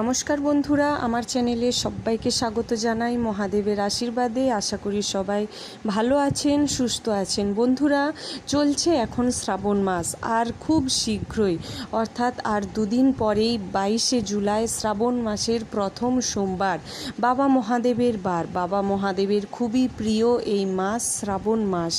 নমস্কার বন্ধুরা, আমার চ্যানেলে সবাইকে স্বাগত জানাই, মহাদেবের আশীর্বাদে। আশা করি সবাই ভালো আছেন, সুস্থ আছেন। বন্ধুরা, চলছে এখন শ্রাবণ মাস, আর খুব শীঘ্রই, অর্থাৎ আর দুদিন পরেই বাইশে জুলাই শ্রাবণ মাসের প্রথম সোমবার, বাবা মহাদেবের বার। বাবা মহাদেবের খুবই প্রিয় এই মাস, শ্রাবণ মাস।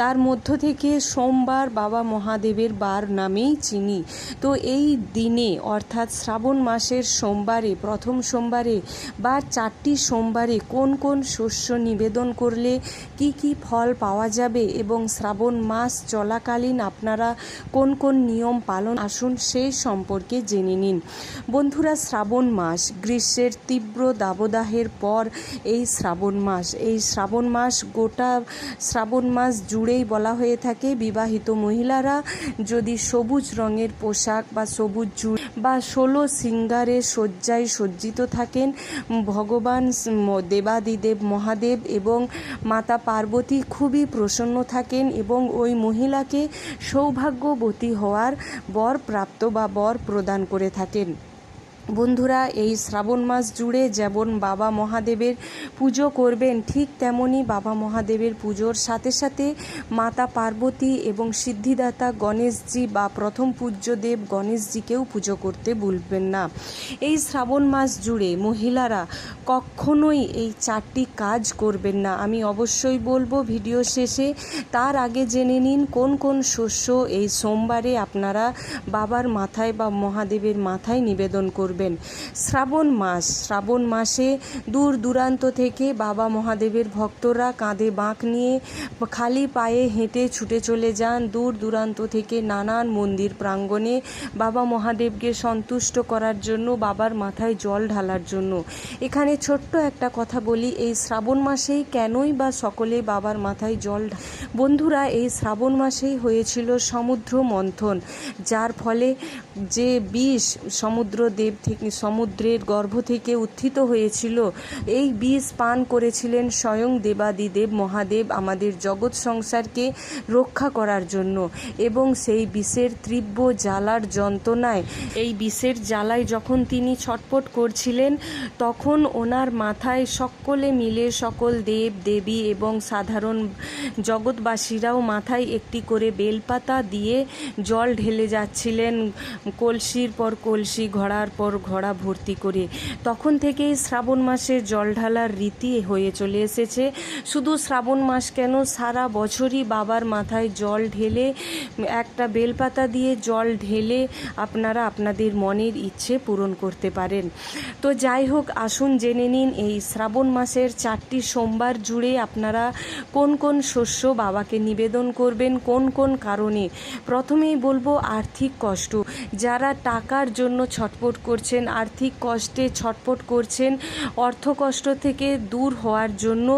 তার মধ্য থেকে সোমবার বাবা মহাদেবের বার নামেই চিনি। তো এই দিনে, অর্থাৎ শ্রাবণ মাসের সোমবারে, প্রথম সোমবারে বা চারটি সোমবারে কোন কোন শস্য নিবেদন করলে কি কি ফল পাওয়া যাবে এবং শ্রাবণ মাস চলাকালীন আপনারা কোন কোন নিয়ম পালন আসুন সেই সম্পর্কে জেনে নিন। বন্ধুরা, শ্রাবণ মাস, গ্রীষ্মের তীব্র দাবদাহের পর এই শ্রাবণ মাস। এই শ্রাবণ মাস গোটা শ্রাবণ মাস জুড়েই বলা হয়ে থাকে, বিবাহিত মহিলারা যদি সবুজ রঙের পোশাক বা সবুজ জুড় বা ষোলো সিঙ্গারে শয্যায় সজ্জিত থাকেন ভগবান দেবাদিদেব মহাদেব এবং মাতা পার্বতী খুবই প্রসন্ন থাকেন এবং ওই মহিলাকে সৌভাগ্যবতী হওয়ার বর প্রাপ্ত বা বর প্রদান করে থাকেন। বন্ধুরা, এই শ্রাবণ মাস জুড়ে যেমন বাবা মহাদেবের পুজো করবেন, ঠিক তেমনই বাবা মহাদেবের পুজোর সাথে সাথে মাতা পার্বতী এবং সিদ্ধিদাতা গণেশজি বা প্রথম পূজ্যদেব গণেশজিকেও পুজো করতে ভুলবেন না। এই শ্রাবণ মাস জুড়ে মহিলারা কখনোই এই চারটি কাজ করবেন না। আমি অবশ্যই বলব, ভিডিও শেষে তার আগে জেনে নিন কোন কোন শস্য এই সোমবারে আপনারা বাবার মাথায় বা মহাদেবের মাথায় নিবেদন করবেন। শ্রাবণ মাস, শ্রাবণ মাসে দূর দূরান্ত থেকে বাবা মহাদেবের ভক্তরা কাঁধে বাঁক নিয়ে খালি পায়ে হেঁটে ছুটে চলে যান। দূর দূরান্ত থেকে নানান মন্দির প্রাঙ্গণে বাবা মহাদেবকে সন্তুষ্ট করার জন্য, বাবার মাথায় জল ঢালার জন্য। এখানে ছোট্ট একটা কথা বলি, এই শ্রাবণ মাসেই কেনই বা সকলে বাবার মাথায় জল বন্ধুরা, এই শ্রাবণ মাসেই হয়েছিল সমুদ্র মন্থন, যার ফলে যে বিষ সমুদ্র দেব থেকে সমুদ্রের গর্ভ থেকে উত্থিত হয়েছিল। এই বিষ পান করেছিলেন স্বয়ং দেবাদিদেব মহাদেব আমাদের জগৎ সংসারকে রক্ষা করার জন্য এবং সেই বিষের তীব্র জ্বালার যন্ত্রণায়, এই বিষের জ্বালায় যখন তিনি ছটপট করছিলেন, তখন ওনার মাথায় সকলে মিলে সকল দেব, দেবী এবং সাধারণ জগৎবাসীরাও মাথায় একটি করে বেলপাতা দিয়ে জল ঢেলে যাচ্ছিলেন। কলসির পর কলসি, ঘোড়ার পর ঘোড়া ভর্তি করে। তখন থেকেই শ্রাবণ মাসে জল ঢালার রীতি হয়ে চলে এসেছে। শুধু শ্রাবণ মাস কেন, সারা বছরই বাবার মাথায় জল ঢেলে, একটা বেলপাতা দিয়ে জল ঢেলে আপনারা আপনাদের মনের ইচ্ছে পূরণ করতে পারেন। তো যাই হোক, আসুন জেনে নিন এই শ্রাবণ মাসের চারটি সোমবার জুড়ে আপনারা কোন কোন শস্য বাবাকে নিবেদন করবেন, কোন কোন কারণে? প্রথমেই বলব, আর্থিক কষ্ট। যারা টাকার জন্য ছটপট করছেন, আর্থিক কষ্টে ছটপট করছেন, অর্থ কষ্ট থেকে দূর হওয়ার জন্য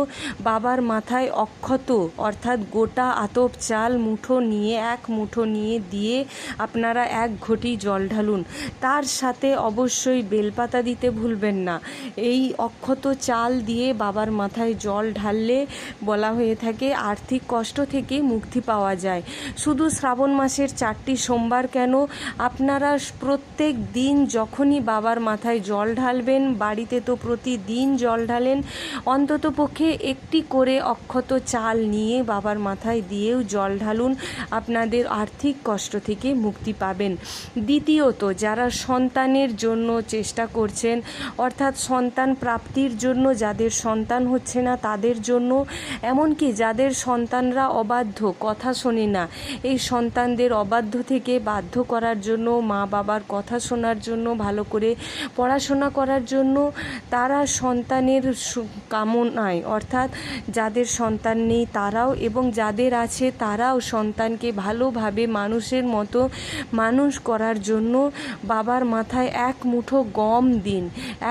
বাবার মাথায় অক্ষত, অর্থাৎ গোটা আতপ চাল মুঠো নিয়ে, এক মুঠো নিয়ে দিয়ে আপনারা এক ঘটি জল ঢালুন। তার সাথে অবশ্যই বেলপাতা দিতে ভুলবেন না। এই অক্ষত চাল দিয়ে বাবার মাথায় জল ঢাললে বলা হয়ে থাকে আর্থিক কষ্ট থেকে মুক্তি পাওয়া যায়। শুধু শ্রাবণ মাসের চারটি সোমবার কেন? আপনারা প্রত্যেক দিন যখনই বাবার মাথায় জল ঢালবেন, বাড়িতে তো প্রতিদিন জল ঢালেন। অন্তত পক্ষে একটি করে অক্ষত চাল নিয়ে বাবার মাথায় দিয়েও জল ঢালুন, আপনাদের আর্থিক কষ্ট থেকে মুক্তি পাবেন। দ্বিতীয়ত, যারা সন্তানের জন্য চেষ্টা করছেন, অর্থাৎ সন্তান প্রাপ্তির জন্য যাদের সন্তান হচ্ছে না, তাদের জন্য, এমনকি যাদের সন্তানরা অবাধ্য, কথা শোনে না, এই সন্তানদের অবাধ্য থেকে বাধ্য করার জন্য মা বাবার কথা শোনার জন্য ভালো করে পড়াশোনা করার জন্য তারা সন্তানের কামনায়, অর্থাৎ যাদের সন্তান নেই তারাও এবং যাদের আছে তারাও সন্তানকে ভালোভাবে মানুষের মতো মানুষ করার জন্য বাবার মাথায় এক মুঠো গম দিন।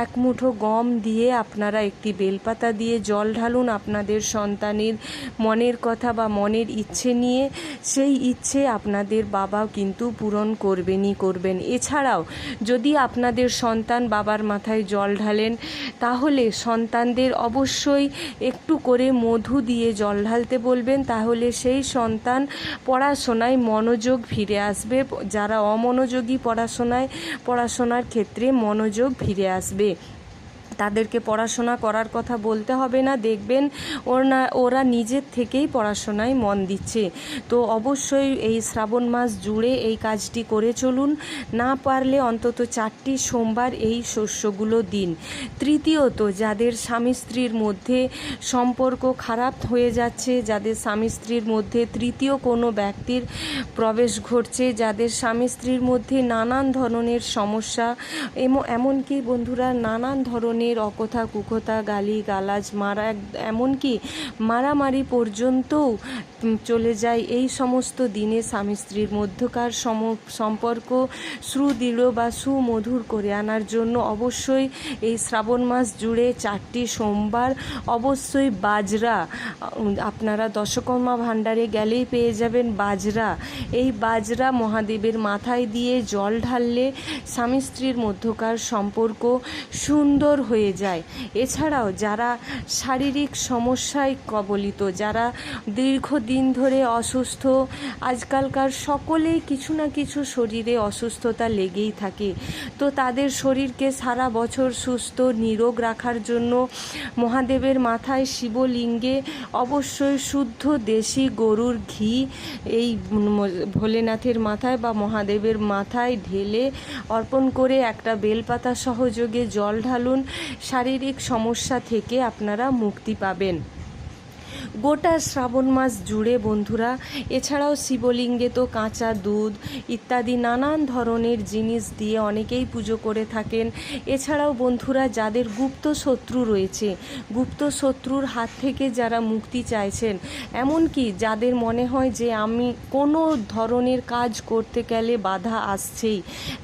এক মুঠো গম দিয়ে আপনারা একটি বেলপাতা দিয়ে জল ঢালুন আপনাদের সন্তানের মনের কথা বা মনের ইচ্ছে নিয়ে। সেই ইচ্ছে আপনাদের বাবা কিন্তু পূরণ করবেনই করবেন। এছাড়াও যদি আপনার আপনাদের সন্তান বাবার মাথায় জল ঢালেন, তাহলে সন্তানদের অবশ্যই একটু করে মধু দিয়ে জল ঢালতে বলবেন, তাহলে সেই সন্তান পড়াশোনায় মনোযোগ ফিরে আসবে। যারা অমনোযোগী পড়াশোনায়, পড়াশোনার ক্ষেত্রে মনোযোগ ফিরে আসবে। তাদেরকে পড়াশোনা করার কথা বলতে হবে না। দেখবেন ওরা ওরা নিজের থেকেই পড়াশোনায় মন দিচ্ছে। তো অবশ্যই এই শ্রাবণ মাস জুড়ে এই কাজটি করে চলুন। না পারলে অন্তত চারটি সোমবার এই শস্যগুলো দিন। তৃতীয়ত, যাদের স্বামী স্ত্রীর মধ্যে সম্পর্ক খারাপ হয়ে যাচ্ছে, যাদের স্বামী স্ত্রীর মধ্যে তৃতীয় কোনো ব্যক্তির প্রবেশ ঘটছে, যাদের স্বামী স্ত্রীর মধ্যে নানান ধরনের সমস্যা এম- এমনকি বন্ধুরা নানান ধরনের অকথা, কুকথা, গালি, গালাজ, মারা এমনকি মারামারি পর্যন্তও চলে যায় এই সমস্ত দিনে স্বামী স্ত্রীর মধ্যকার সম, সম্পর্ক সুদৃঢ় বা সুমধুর করে আনার জন্য অবশ্যই এই শ্রাবণ মাস জুড়ে চারটি সোমবার অবশ্যই বাজরা আপনারা দশকর্মা ভাণ্ডারে গেলেই পেয়ে যাবেন বাজরা। এই বাজরা মহাদেবের মাথায় দিয়ে জল ঢাললে স্বামী স্ত্রীর মধ্যকার সম্পর্ক সুন্দর হয়ে যায়। এছাড়াও যারা শারীরিক সমস্যায় কবলিত, যারা দীর্ঘদিন ধরে অসুস্থ, আজকালকার সকলেই কিছু না কিছু শরীরে অসুস্থতা লেগেই থাকে। তো তাদের শরীরকে সারা বছর সুস্থ, নিরোগ রাখার জন্য মহাদেবের মাথায় শিবলিঙ্গে অবশ্যই শুদ্ধ দেশি গরুর ঘি এই ভোলেনাথের মাথায় বা মহাদেবের মাথায় ঢেলে অর্পণ করে একটা বেলপাতা সহযোগে জল ঢালুন। শারীরিক সমস্যা থেকে আপনারা মুক্তি পাবেন। গোটা শ্রাবণ মাস জুড়ে বন্ধুরা, এছাড়াও শিবলিঙ্গে তো কাঁচা দুধ ইত্যাদি নানান ধরনের জিনিস দিয়ে অনেকেই পুজো করে থাকেন। এছাড়াও বন্ধুরা, যাদের গুপ্ত শত্রু রয়েছে, গুপ্ত শত্রুর হাত থেকে যারা মুক্তি চাইছেন, এমনকি যাদের মনে হয় যে আমি কোনো ধরনের কাজ করতে গেলে বাধা আসছেই,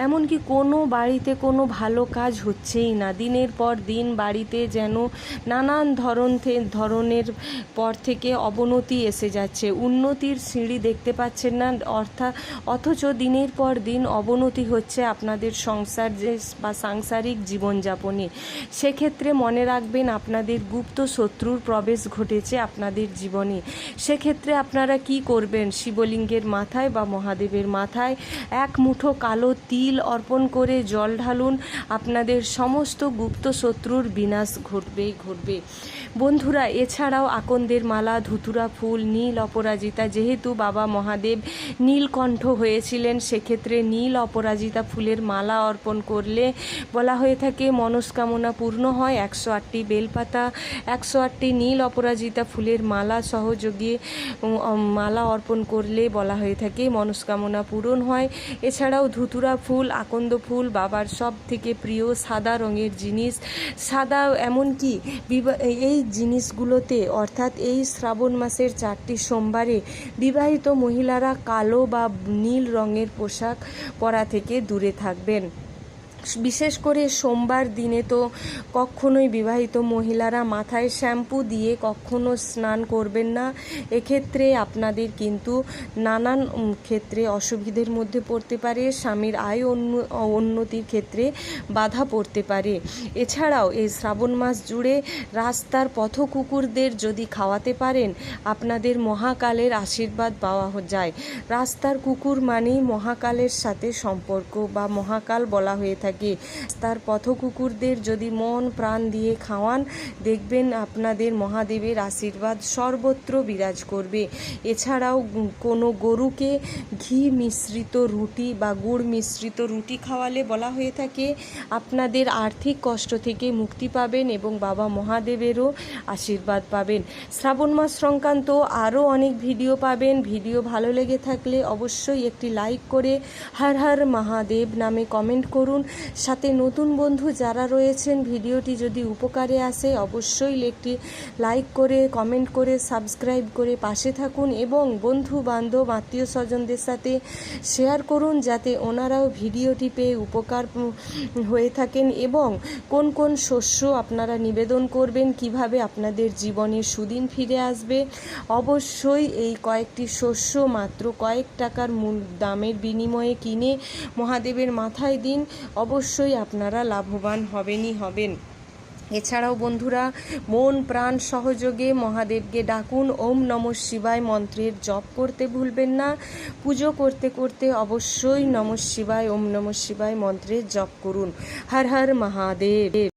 এমনকি কোনো বাড়িতে কোনো ভালো কাজ হচ্ছেই না। দিনের পর দিন বাড়িতে যেন নানান ধরন ধরনের পর থেকে অবনতি এসে যাচ্ছে। উন্নতির সিঁড়ি দেখতে পাচ্ছেন না অর্থাৎ অথচ দিনের পর দিন অবনতি হচ্ছে আপনাদের সংসার যে, বা সাংসারিক জীবনযাপনে। সেক্ষেত্রে মনে রাখবেন আপনাদের গুপ্ত শত্রুর প্রবেশ ঘটেছে আপনাদের জীবনে। সেক্ষেত্রে আপনারা কি করবেন? শিবলিঙ্গের মাথায় বা মহাদেবের মাথায় এক মুঠো কালো তিল অর্পণ করে জল ঢালুন, আপনাদের সমস্ত গুপ্ত শত্রুর বিনাশ ঘটবেই ঘটবে। বন্ধুরা, এছাড়াও আকন্দের মালা ধুতুরা ফুল, নীল অপরাজিতা। যেহেতু বাবা মহাদেব নীলকণ্ঠ হয়েছিলেন, সেক্ষেত্রে নীল অপরাজিতা ফুলের মালা অর্পণ করলে বলা হয়ে থাকে, মনস্কামনা পূর্ণ হয়। একশো আটটি বেলপাতা, একশো আটটি নীল অপরাজিতা ফুলের মালা সহযোগে মালা অর্পণ করলে বলা হয়ে থাকে, মনস্কামনা পূরণ হয়। এছাড়াও ধুতুরা ফুল, আকন্দ ফুল বাবার সব থেকে প্রিয় সাদা রঙের জিনিস। সাদা এমনকি এই জিনিসগুলোতে, অর্থাৎ এই শ্রাবণ মাসের চারটি সোমবারে বিবাহিত মহিলারা কালো বা নীল রঙের পোশাক পরা থেকে দূরে থাকবেন। বিশেষ করে সোমবার দিনে তো কখনোই বিবাহিত মহিলারা মাথায় শ্যাম্পু দিয়ে কখনো স্নান করবেন না। এক্ষেত্রে আপনাদের কিন্তু নানান ক্ষেত্রে অসুবিধের মধ্যে পড়তে পারে, স্বামীর আয় উন্ন- উন্নতির ক্ষেত্রে বাধা পড়তে পারে। এছাড়াও এই শ্রাবণ মাস জুড়ে রাস্তার পথ কুকুরদের যদি খাওয়াতে পারেন, আপনাদের মহাকালের আশীর্বাদ পাওয়া যায়। রাস্তার কুকুর মানেই মহাকালের সাথে সম্পর্ক বা মহাকাল বলা হয়ে থাকে। তার পথ কুকুরদের যদি মন প্রাণ দিয়ে খাওয়ান, দেখবেন আপনাদের মহাদেবের আশীর্বাদ সর্বত্র বিরাজ করবে। এছাড়াও কোনো গরুকে ঘি মিশ্রিত রুটি বা গুড় মিশ্রিত রুটি খাওয়ালে বলা হয়ে থাকে, আপনাদের আর্থিক কষ্ট থেকে মুক্তি পাবেন এবং বাবা মহাদেবেরও আশীর্বাদ পাবেন। শ্রাবণ মাস সংক্রান্ত আরও অনেক ভিডিও পাবেন। ভিডিও ভালো লেগে থাকলে অবশ্যই একটি লাইক করে হর হর মহাদেব নামে কমেন্ট করুন। সাথে নতুন বন্ধু যারা রয়েছেন, ভিডিওটি যদি উপকারে আসে, অবশ্যই একটি লাইক করে, কমেন্ট করে, সাবস্ক্রাইব করে পাশে থাকুন এবং বন্ধু বান্ধব আত্মীয় স্বজনদের সাথে শেয়ার করুন যাতে ওনারাও ভিডিওটি পেয়ে উপকার হয়ে থাকেন এবং কোন কোন শস্য আপনারা নিবেদন করবেন, কীভাবে আপনাদের জীবনে সুদিন ফিরে আসবে। অবশ্যই এই কয়েকটি শস্য মাত্র কয়েক টাকার মূল দামের বিনিময়ে কিনে মহাদেবের মাথায় দিন। অবশ্যই অবশ্যই আপনারা লাভবান হবেনই হবেন। এছাড়াও বন্ধুরা, মন প্রাণ সহযোগে মহাদেবকে ডাকুন, ওম নম শিবায় মন্ত্রের জপ করতে ভুলবেন না। পুজো করতে করতে অবশ্যই নম শিবায়, ওম নম শিবায় মন্ত্রের জপ করুন। হর হর মহাদেব।